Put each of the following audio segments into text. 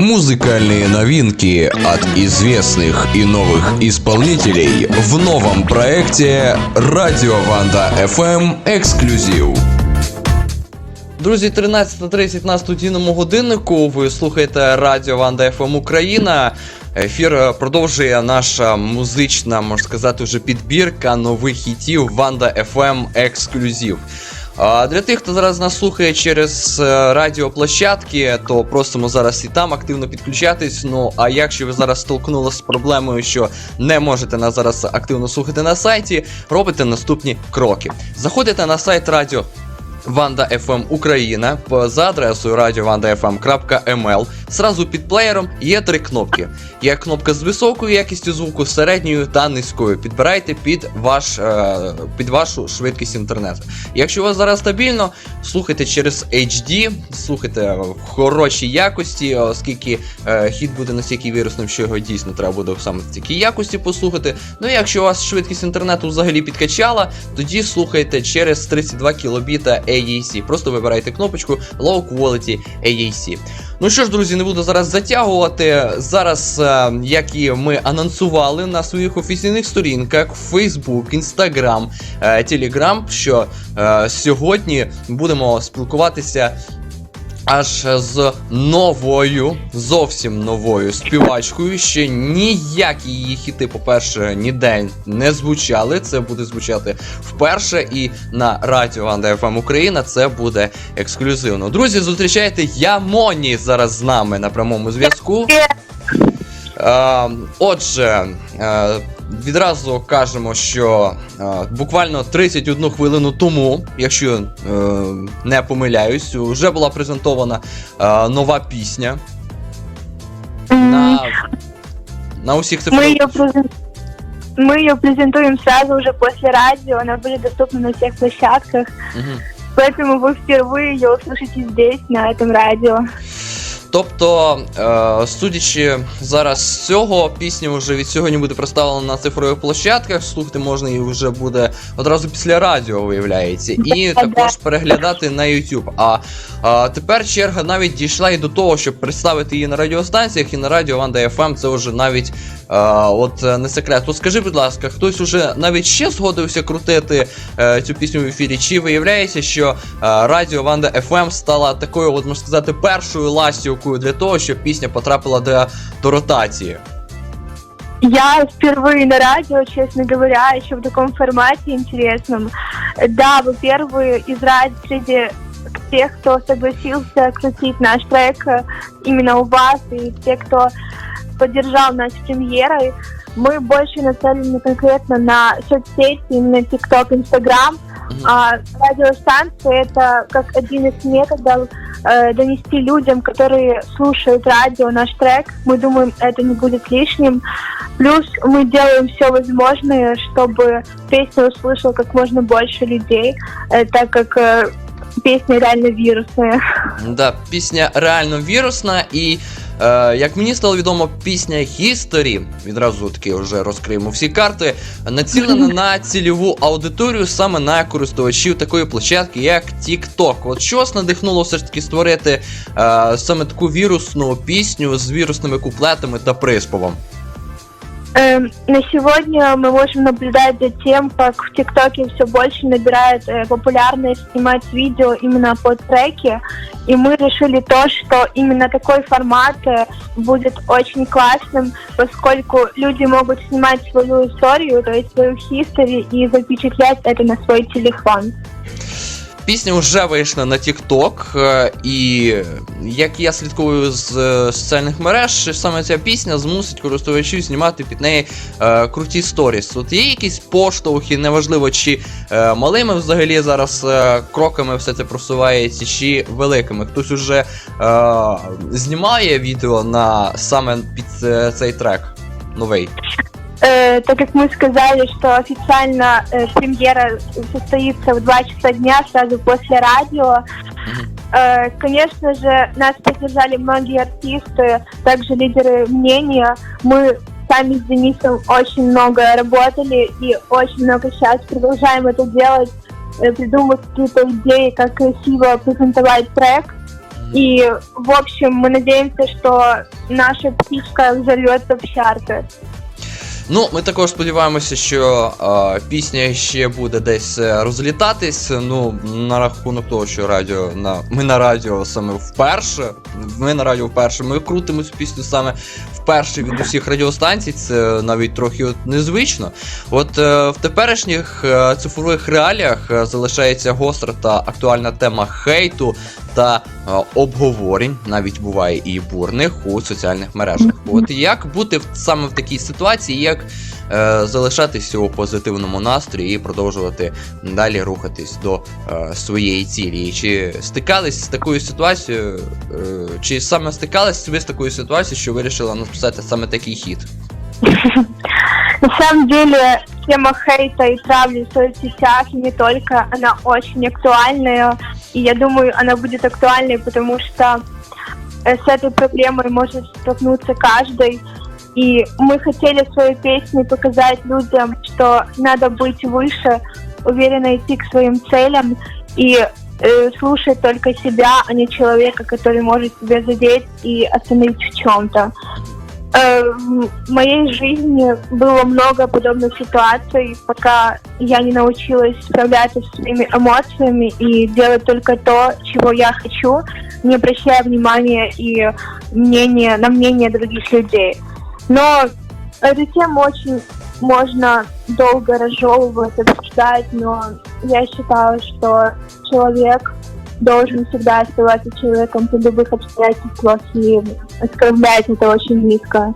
Музыкальные новинки от известных и новых исполнителей в новом проекте Радио Ванда FM Эксклюзив. Друзі, 13.30 на студійному годиннику. Ви слухаєте Радіо Ванда ФМ Україна. Ефір е, продовжує наша музична, можна сказати, вже підбірка нових хітів Ванда ФМ Ексклюзив. Для тих, хто зараз нас слухає через е, радіоплощадки, то просимо зараз і там активно підключатись. Ну а якщо ви зараз столкнулися з проблемою, що не можете нас зараз активно слухати на сайті, робите наступні кроки. Заходите на сайт радіо. Ванда FM Україна по- за адресою radiovandafm.ml. Сразу під плеєром є три кнопки. Є кнопка з високою якістю звуку, середньою та низькою. Підбирайте під ваш е, під вашу швидкість інтернету. Якщо у вас зараз стабільно, слухайте через HD, слухайте в хорошій якості, оскільки е, хід буде настільки вірусним, що його дійсно треба буде саме в такій якості послухати. Ну і якщо у вас швидкість інтернету взагалі підкачала, тоді слухайте через 32 кілобіта AAC. Просто вибирайте кнопочку Low Quality AAC. Ну що ж, друзі, не буду зараз затягувати. Зараз, е, як і ми анонсували на своїх офіційних сторінках Facebook, Instagram, е, Telegram, що е, сьогодні будемо спілкуватися аж з новою, зовсім новою співачкою. Ще ніякі її хіти, по-перше, ніде не звучали. Це буде звучати вперше, і на радіо Ванда ФМ Україна це буде ексклюзивно. Друзі, зустрічайте Ямоні зараз з нами на прямому зв'язку. Е, отже, е, відразу кажемо, що е, буквально 31 хвилину тому, якщо е, не помиляюсь, вже була презентована е, нова пісня на, на усіх Мы цифрових. ее, презен- мы ее презентуем сразу уже после радио, она будет доступна на всех площадках, Мгм. поэтому вы впервые ее услышите здесь, на этом радио. Тобто, е, судячи зараз з цього, пісня вже від сьогодні буде представлена на цифрових площадках. Слухати можна її вже буде одразу після радіо, виявляється, і також переглядати на YouTube. А, а тепер черга навіть дійшла і до того, щоб представити її на радіостанціях і на радіо Ванда FM це вже навіть е, от е, не секрет. То скажи, будь ласка, хтось уже навіть ще згодився крутити е, цю пісню в ефірі? Чи виявляється, що е, радіо Ванда FM стала такою, от можна сказати, першою ластівкою для того, щоб пісня потрапила до, до ротації? Я впервые на радио, честно говоря, еще в таком формате интересном. Да, вы первые из радио среди тех, кто согласился крутить наш трек э, именно у вас, и те, кто поддержал нас премьерой. Мы больше нацелены конкретно на соцсети, именно TikTok, Instagram. Мгм. А радиостанция это как один из методов э, донести людям, которые слушают радио, наш трек. Мы думаем, это не будет лишним. Плюс мы делаем все возможное, чтобы песню услышал как можно больше людей, э, так как э, песня реально вирусная. Да, пісня реально вірусна, і е, як мені стало відомо, пісня History, відразу таки вже розкриємо всі карти, націлена на цільову аудиторію саме на користувачів такої площадки, як TikTok. От що вас надихнуло все ж таки створити е, саме таку вірусну пісню з вірусними куплетами та приспівом? Эм, на сегодня мы можем наблюдать за тем, как в ТикТоке все больше набирает э, популярность снимать видео именно под треки. И мы решили то, что именно такой формат э, будет очень классным, поскольку люди могут снимать свою историю, то есть свою history, и запечатлять это на свой телефон. Пісня вже вийшла на TikTok, е, і як я слідкую з е, соціальних мереж, саме ця пісня змусить користувачів знімати під неї е, круті сторіс. От є якісь поштовхи, неважливо, чи е, малими взагалі зараз е, кроками все це просувається, чи великими. Хтось уже е, знімає відео на саме під е, цей трек новий. Э, так как мы сказали, что официально э, премьера состоится в 2 часа дня, сразу после радио, э, конечно же, нас поддержали многие артисты, также лидеры мнения. Мы сами с Денисом очень много работали и очень много сейчас продолжаем это делать, э, придумывать какие-то идеи, как красиво презентовать трек. И, в общем, мы надеемся, что наша птичка взорвется в чарты. Ну, ми також сподіваємося, що е, пісня ще буде десь е, розлітатись. Ну, на рахунок того, що радіо на ми на радіо саме вперше. Ми на радіо вперше. Ми крутимо цю пісню саме вперше від усіх радіостанцій. Це навіть трохи от незвично. От е, в теперішніх е, цифрових реаліях е, залишається гостра та актуальна тема хейту та е, обговорень, навіть буває і бурних у соціальних мережах. От як бути в, саме в такій ситуації, як е, залишатися у позитивному настрої і продовжувати далі рухатись до е, своєї цілі? І Чи стикались з такою ситуацією, е, чи саме стикались ви з такою ситуацією, що вирішили написати саме такий хіт? На самом деле, тема хейта и травли в соцсетях, и не только, она очень актуальная. И я думаю, она будет актуальной, потому что э, с этой проблемой может столкнуться каждый. И мы хотели своей песней показать людям, что надо быть выше, уверенно идти к своим целям и э, слушать только себя, а не человека, который может тебя задеть и остановить в чем-то. Э, В моей жизни было много подобных ситуаций, пока я не научилась справляться со своими эмоциями и делать только то, чего я хочу, не обращая внимания и мнение, на мнение других людей. Но эту тему очень можно долго разжевывать, обсуждать, но я считаю, что человек должен всегда оставаться человеком при любых обстоятельствах и оскорблять это очень низко.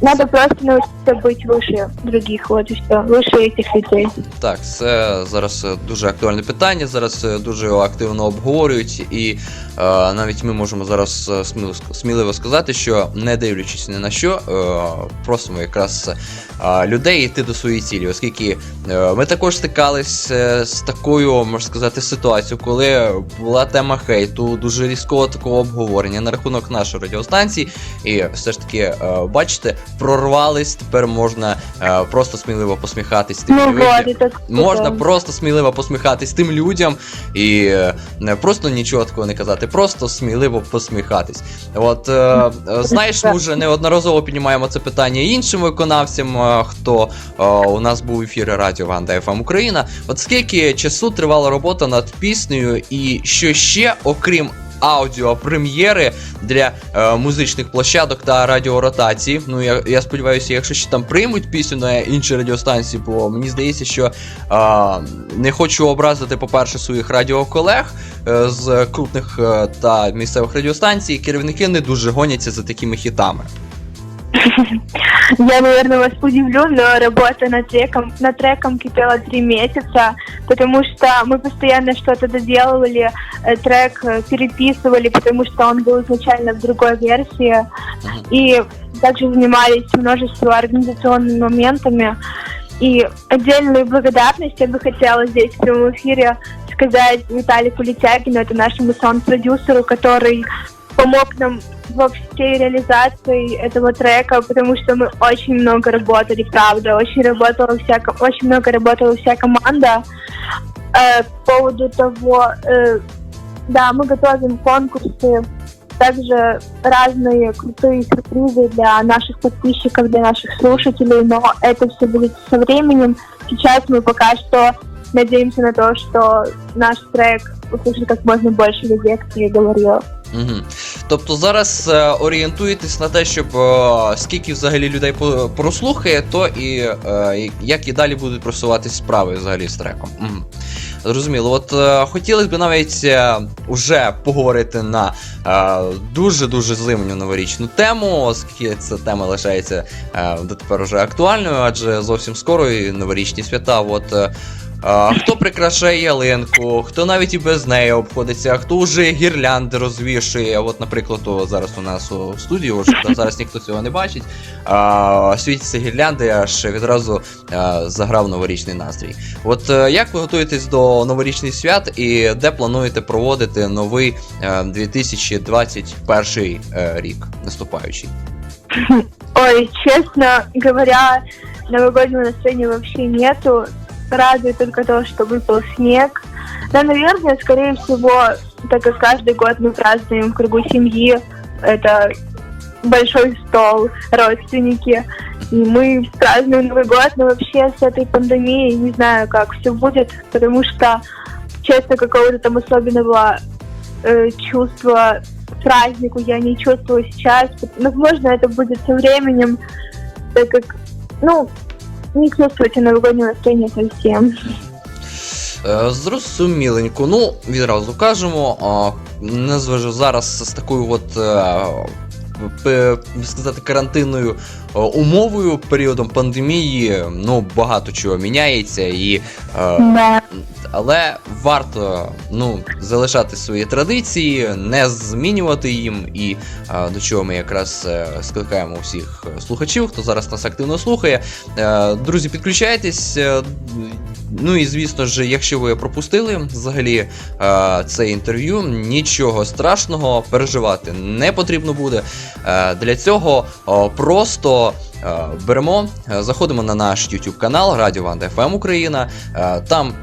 Надо просто научиться быть выше других, вот и все, выше этих людей. Так, це зараз е, дуже актуальне питання. Зараз е, дуже його активно обговорюють, і е, навіть ми можемо зараз е, сміливо, сміливо сказати, що не дивлячись ні на що, е, просимо якраз е, людей йти до своєї цілі, оскільки е, ми також стикались е, з такою, можна сказати, ситуацією, коли була тема хейту, дуже різкого такого обговорення на рахунок нашої радіостанції, і все ж таки, е, бачите, прорвались. Тепер можна е, просто сміливо посміхатись тим Ну людям. Можна просто сміливо посміхатись тим людям і е, не просто нічого такого не казати, просто сміливо посміхатись. От е, е, знаєш, ми вже неодноразово піднімаємо це питання іншим виконавцям, е, хто е, у нас був в ефірі Радіо Ванда ФМ Україна. От скільки часу тривала робота над піснею, і що ще, окрім аудіопрем'єри для е, музичних площадок та радіоротації. Ну я, я сподіваюся, якщо ще там приймуть пісню на інші радіостанції, бо мені здається, що е, не хочу образити, по-перше, своїх радіоколег е, з крупних е, та місцевих радіостанцій. Керівники не дуже гоняться за такими хітами. Я, наверное, вас удивлю, но работа над треком, над треком кипела три месяца, потому что мы постоянно что-то доделывали, э, трек э, переписывали, потому что он был изначально в другой версии, и также занимались множеством организационными моментами. И отдельную благодарность я бы хотела здесь в прямом эфире сказать Виталику Летягину, это нашему саунд-продюсеру, который помог нам во всей реализации этого трека, потому что мы очень много работали, правда, очень работала вся, очень много работала вся команда э, по поводу того, э, да, мы готовим конкурсы, также разные крутые сюрпризы для наших подписчиков, для наших слушателей, но это все будет со временем. Сейчас мы пока что надеемся на то, что наш трек услышит как можно больше людей, как я говорила. Угу. Тобто зараз е, орієнтуєтесь на те, щоб е, скільки взагалі людей прослухає, то і е, як і далі будуть просуватись справи взагалі з треком. Угу. Зрозуміло, от е, хотілося б навіть е, уже поговорити на е, дуже-дуже зимню новорічну тему, оскільки ця тема лишається е, дотепер уже актуальною, адже зовсім скоро і новорічні свята. От е, хто прикрашає ялинку, хто навіть і без неї обходиться, хто вже гірлянди розвішує. От, наприклад, о, зараз у нас у студії, та зараз ніхто цього не бачить. А, світяться гірлянди, аж відразу а, заграв новорічний настрій. От е, як ви готуєтесь до новорічних свят і де плануєте проводити новий е, 2021 е, рік наступаючий? Ой, честно говоря, новогоднего настроения вообще нету. Радует только то, что выпал снег. Да, наверное, скорее всего, так как каждый год мы празднуем в кругу семьи. Это большой стол, родственники. И мы празднуем Новый год, но вообще с этой пандемией не знаю, как все будет, потому что, честно, какого-то там особенного э, чувства празднику я не чувствую сейчас. Возможно, это будет со временем, так как, ну, не чувствуете новогоднее настроение совсем. Е, Зрозуміленько. Ну, відразу кажемо, а, незважаю зараз з такою от. е, сказати, карантинною е, умовою, періодом пандемії, ну багато чого міняється, і е, але варто ну, залишати свої традиції, не змінювати їм. І е, до чого ми якраз е, скликаємо усіх е, слухачів, хто зараз нас активно слухає. Е, друзі, підключайтесь. е, Ну і звісно ж, якщо ви пропустили взагалі е, це інтерв'ю, нічого страшного переживати не потрібно буде. Е, для цього просто е, беремо, е, заходимо на наш YouTube канал Радіо Ванда ФМ Україна. Е, там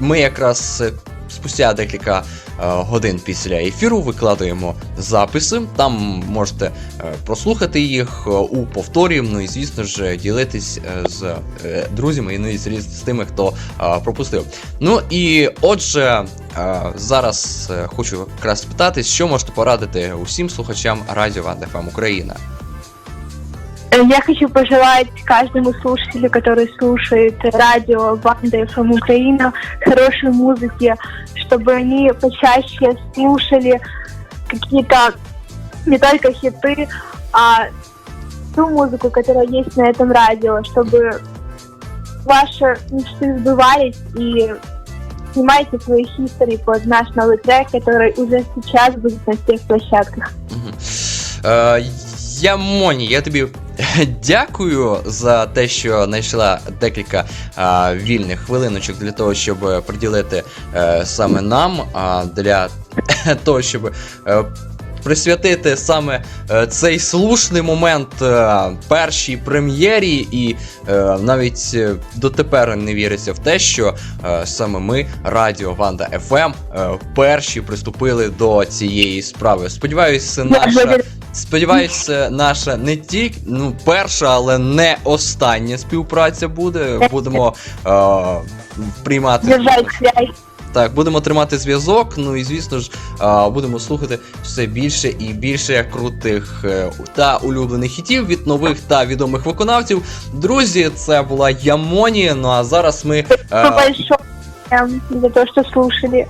ми якраз спустя декілька годин після ефіру викладаємо записи. Там можете е, прослухати їх е, у повторі. Ну і звісно ж ділитись е, з е, друзями, ну і з, тими, хто е, пропустив. Ну і отже, е, зараз е, хочу якраз спитати, що можете порадити усім слухачам Радіо Ванда ФМ Україна. Э, Я хочу пожелать каждому слушателю, который слушает радио Ванда ФМ Украина, хорошей музыки, чтобы они почаще слушали какие-то не только хиты, а ту музыку, которая есть на этом радио, чтобы ваши мечты сбывались и снимайте свои хистори под наш новый трек, который уже сейчас будет на всех площадках. Е, я Моні, я тобі дякую за те, що знайшла декілька е, вільних хвилиночок для того, щоб е, приділити е, саме нам, а для того, щоб е, присвятити саме е, цей слушний момент е, першій прем'єрі, і е, навіть е, дотепер не віриться в те, що е, саме ми, Радіо Ванда ФМ, е, перші приступили до цієї справи. Сподіваюся, наша. Сподіваюся, наша не тільки ну, перша, але не остання співпраця буде. Будемо е, приймати так, будемо тримати зв'язок. Ну і звісно ж, е, будемо слухати все більше і більше крутих е, та улюблених хітів від нових та відомих виконавців. Друзі, це була Ямоні. Ну а зараз ми. Спасибо большое за то, что слушали.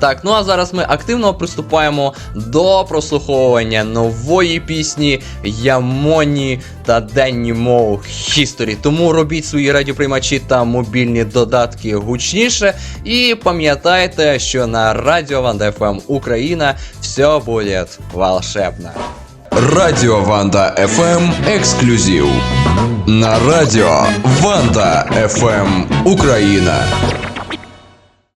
Так, ну а зараз ми активно приступаємо до прослуховування нової пісні Ямоні та Денні Моу History. Тому робіть свої радіоприймачі та мобільні додатки гучніше. І пам'ятайте, що на Радіо Ванда ФМ Україна все буде волшебно. Радио Ванда FM эксклюзив. На радио Ванда FM Украина.